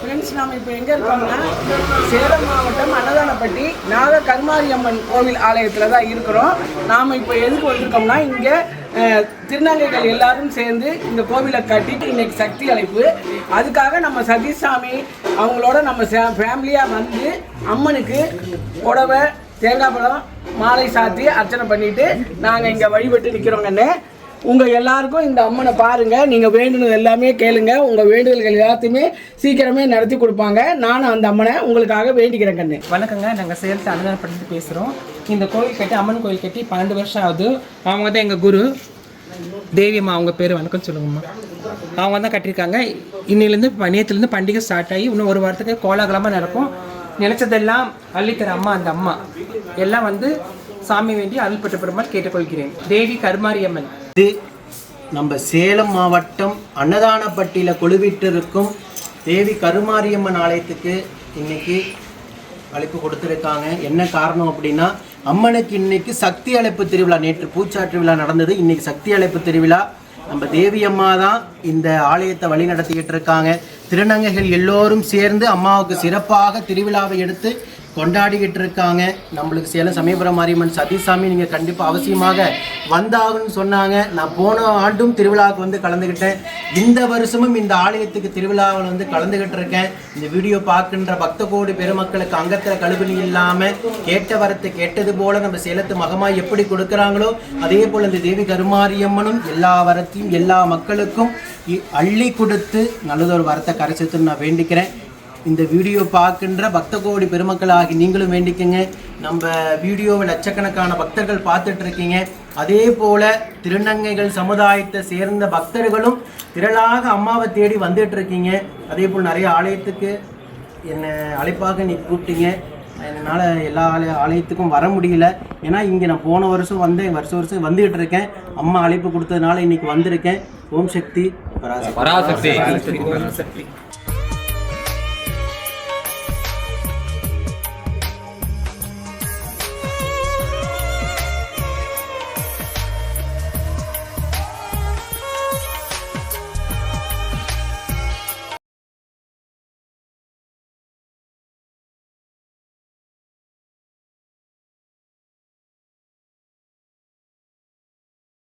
Friends நாம் இப்போ எங்கே இருக்கோம்னா சேலம் மாவட்டம் அன்னதானப்பட்டி நாக கருமாரியம்மன் கோவில் ஆலயத்தில் தான் இருக்கிறோம். நாம் இப்போ எதுக்கு வந்திருக்கோம்னா இங்கே திருநங்கைகள் எல்லாரும் சேர்ந்து இந்த கோவிலை கட்டிட்டு இன்னைக்கு சக்தி அழைப்பு. அதுக்காக நம்ம சதீஷ் அவங்களோட நம்ம ஃபேமிலியாக வந்து அம்மனுக்கு புடவை தேங்காய் பழம் மாலை சாத்தி அர்ச்சனை பண்ணிட்டு நாங்கள் இங்கே வழிபட்டு நிற்கிறோங்கன்னு உங்கள் எல்லாருக்கும் இந்த அம்மனை பாருங்கள் நீங்கள் வேண்டுனது எல்லாமே கேளுங்க. உங்கள் வேண்டுதல்கள் எல்லாத்தையுமே சீக்கிரமே நடத்தி கொடுப்பாங்க. நானும் அந்த அம்மனை உங்களுக்காக வேண்டிக்கிறேன் கண்ணு. வணக்கங்க. நாங்கள் சேர்த்து அன்னதானப்பட்டு பேசுகிறோம் இந்த கோயில் கட்டி அம்மன் கோயில் கட்டி பன்னெண்டு வருஷம் ஆகுது. அவங்க தான் எங்கள் குரு. தேவியம்மா அவங்க பேர் வணக்கம் சொல்லுங்கம்மா. அவங்க தான் கட்டியிருக்காங்க. இன்னிலேருந்து நேற்றுலேருந்து பண்டிகை ஸ்டார்ட் ஆகி இன்னும் ஒரு வாரத்துக்கு கோலாகலமாக நடக்கும். நினச்சதெல்லாம் அள்ளித்தர அம்மா அந்த அம்மா. எல்லாம் வந்து சாமி வேண்டி அருள் பெற்ற பெருமாள் கேட்டுக்கொள்கிறேன். தேவி கருமாரியம்மன். இது நம்ம சேலம் மாவட்டம் அன்னதானப்பட்டியில் கொழுவிட்டிருக்கும் தேவி கருமாரியம்மன் ஆலயத்துக்கு இன்னைக்கு அழைப்பு கொடுத்துருக்காங்க. என்ன காரணம் அப்படின்னா அம்மனுக்கு இன்னைக்கு சக்தி அழைப்பு திருவிழா. நேற்று பூச்சாற்று விழா நடந்தது. இன்னைக்கு சக்தி அழைப்பு திருவிழா. நம்ம தேவி அம்மா தான் இந்த ஆலயத்தை வழி நடத்திக்கிட்டு இருக்காங்க. திருநங்கைகள் எல்லோரும் சேர்ந்து அம்மாவுக்கு சிறப்பாக திருவிழாவை எடுத்து கொண்டாடிக்கிட்டு இருக்காங்க நம்மளுக்கு சேலம் சமயபுரம் மாரியம்மன் சதீசாமி நீங்கள் கண்டிப்பாக அவசியமாக வந்தாகணும்னு சொன்னாங்க. நான் போன ஆண்டும் திருவிழாவுக்கு வந்து கலந்துக்கிட்டேன் இந்த வருஷமும் இந்த ஆலயத்துக்கு திருவிழாவில் வந்து கலந்துக்கிட்டு இருக்கேன் இந்த வீடியோ பார்க்கின்ற பக்த கோடி பெருமக்களுக்கு அங்கத்தில் கழுவினி இல்லாமல் கேட்ட வரத்தை கேட்டது போல நம்ம சேலத்து மகமாக எப்படி கொடுக்குறாங்களோ அதே போல் இந்த தேவி கருமாரியம்மனும் எல்லா வரத்தையும் எல்லா மக்களுக்கும் இ- அள்ளி கொடுத்து நல்லதொரு வரத்தை கரைச்சத்துன்னு நான் வேண்டிக்கிறேன். இந்த வீடியோ பார்க்கின்ற பக்த கோடி பெருமக்களாகி நீங்களும் வேண்டிக்கங்க. நம்ம வீடியோவை லட்சக்கணக்கான பக்தர்கள் பார்த்துட்டு இருக்கீங்க அதே போல திருநங்கைகள் சமுதாயத்தை சேர்ந்த பக்தர்களும் திரளாக அம்மாவை தேடி வந்துட்டு இருக்கீங்க அதே போல் நிறைய ஆலயத்துக்கு என்னை அழைப்பாக நீ கூப்பிட்டீங்க. என்னால் எல்லா ஆலய ஆலயத்துக்கும் வர முடியல. ஏன்னா இங்கே நான் போன வருஷம் வந்தேன் வருஷம் வருஷம் வந்துகிட்டு இருக்கேன் அம்மா அழைப்பு கொடுத்ததுனால இன்னைக்கு வந்திருக்கேன். ஓம் சக்தி பராசக்தி. சக்தி